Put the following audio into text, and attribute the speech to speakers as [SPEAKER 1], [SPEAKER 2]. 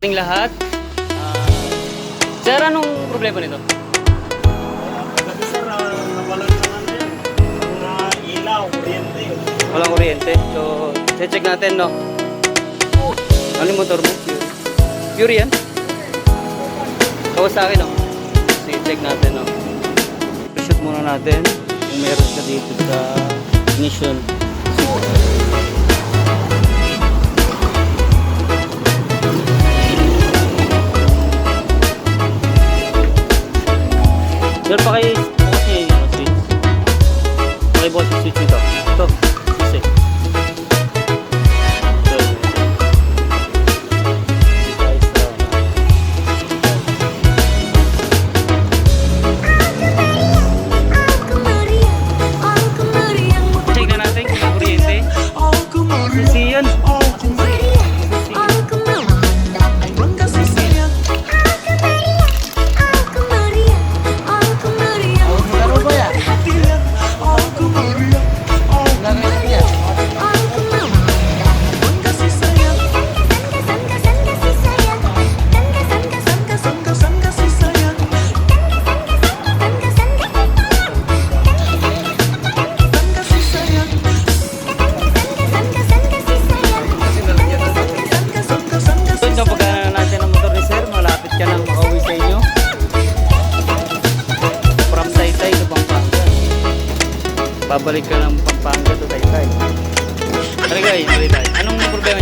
[SPEAKER 1] Ating lahat. Ah, sir, anong problema nito?
[SPEAKER 2] Kasi sir, nawalan na ilaw, kuryente.
[SPEAKER 1] Walang kuryente. So, check natin, no? Ano yung motor mo? Pure yan? Kawas sa akin, no? Sige, check natin, no? Shoot muna natin kung meron siya dito sa ignition. Meron pa kayo bukas niya yung switch. Pakibukas yung switch nito. Ito, Babalik ka ng Pampanga to Taytay. Tara guys, Taytay. Anong problema